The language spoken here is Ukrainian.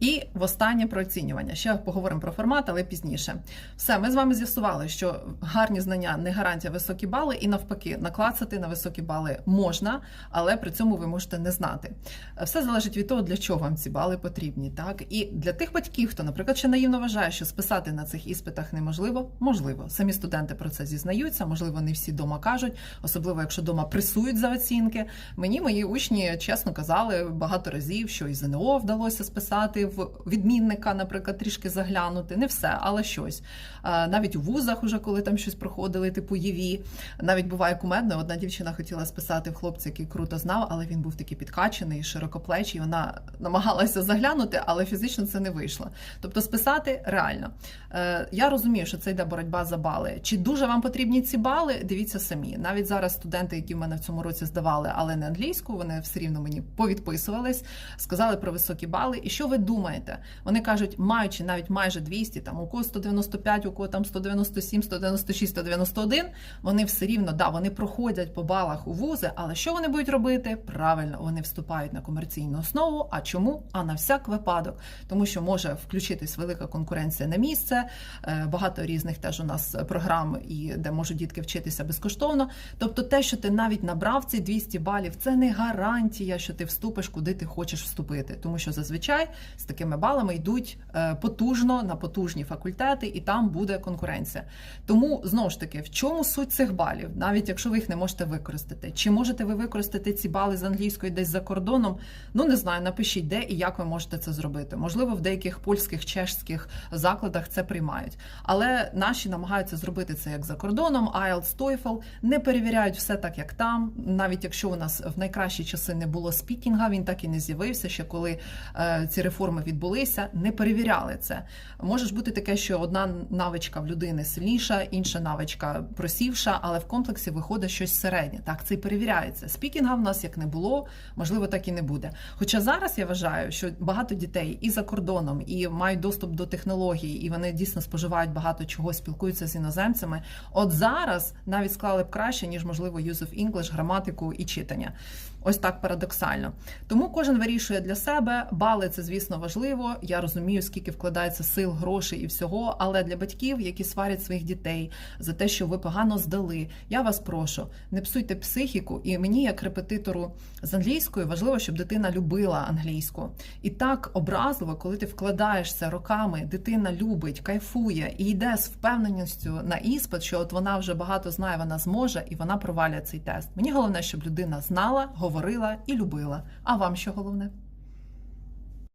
І востаннє про оцінювання. Ще поговоримо про формат, але пізніше. Все, ми з вами з'ясували, що гарні знання не гарантія високі бали, і навпаки, наклацати на високі бали можна, але при цьому ви можете не знати. Все залежить від того, для чого вам ці бали потрібні. Так і для тих батьків, хто, наприклад, ще наївно вважає, що списати на цих іспитах неможливо, можливо. Самі студенти про це зізнаються, можливо, не всі дома кажуть, особливо якщо дома пресують за оцінки. Мені мої учні чесно казали багато разів, що і ЗНО вдалося списати в відмінника, наприклад, трішки заглянути. Не все, але щось. Навіть у вузах, уже коли там щось проходили, типу ЄВІ. Навіть буває кумедно. Одна дівчина хотіла списати в хлопця, який круто знав, але він був такий підкачаний, широкоплечий. Вона намагалася заглянути, але фізично це не вийшло. Тобто, списати реально. Е, Я розумію, що це йде боротьба за бали. Чи дуже вам потрібні ці бали? Дивіться самі. Навіть зараз студенти, які в мене в цьому році здавали, але не англійську, вони все рівно мені повідписувались, сказали про високі бали. І що ви думаєте? Вони кажуть, маючи навіть майже 200, там у кого 195, у кого там 197, 196, 191, вони все рівно да, вони проходять по балах у вузи, але що вони будуть робити? Правильно, вони вступають на комерційну основу. А чому? А на всяк випадок, тому що може включитись велика конкуренція на місце. е, Багато різних теж у нас програм, і де можуть дітки вчитися безкоштовно. Тобто, те, що ти навіть набрав ці 200 балів, це не гарантія, що ти вступиш, куди ти хочеш вступити, тому що зазвичай такими балами йдуть е, потужно на потужні факультети, і там буде конкуренція. Тому знову ж таки, в чому суть цих балів, навіть якщо ви їх не можете використати, чи можете ви використати ці бали з англійської десь за кордоном? Ну не знаю, напишіть, де і як ви можете це зробити. Можливо, в деяких польських чешських закладах це приймають, але наші намагаються зробити це як за кордоном. IELTS, TOEFL, не перевіряють все так, як там. Навіть якщо у нас в найкращі часи не було спікінга, він так і не з'явився. Ще коли е, ці реформи відбулися, не перевіряли це. Може ж бути таке, що одна навичка в людини сильніша, інша навичка просівша, але в комплексі виходить щось середнє. Так, це і перевіряється. Спікінга в нас як не було, можливо, так і не буде. Хоча зараз я вважаю, що багато дітей і за кордоном, і мають доступ до технологій, і вони дійсно споживають багато чого, спілкуються з іноземцями. От зараз навіть склали б краще, ніж можливо use of English, граматику і читання. Ось так парадоксально. Тому кожен вирішує для себе. Бали це, звісно, важливо. Я розумію, скільки вкладається сил, грошей і всього. Але для батьків, які сварять своїх дітей за те, що ви погано здали, я вас прошу, не псуйте психіку. І мені, як репетитору з англійської, важливо, щоб дитина любила англійську. І так образливо, коли ти вкладаєшся роками, дитина любить, кайфує і йде з впевненістю на іспит, що от вона вже багато знає, вона зможе, і вона провалює цей тест. Мені головне, щоб людина знала, говорила і любила. А вам що головне?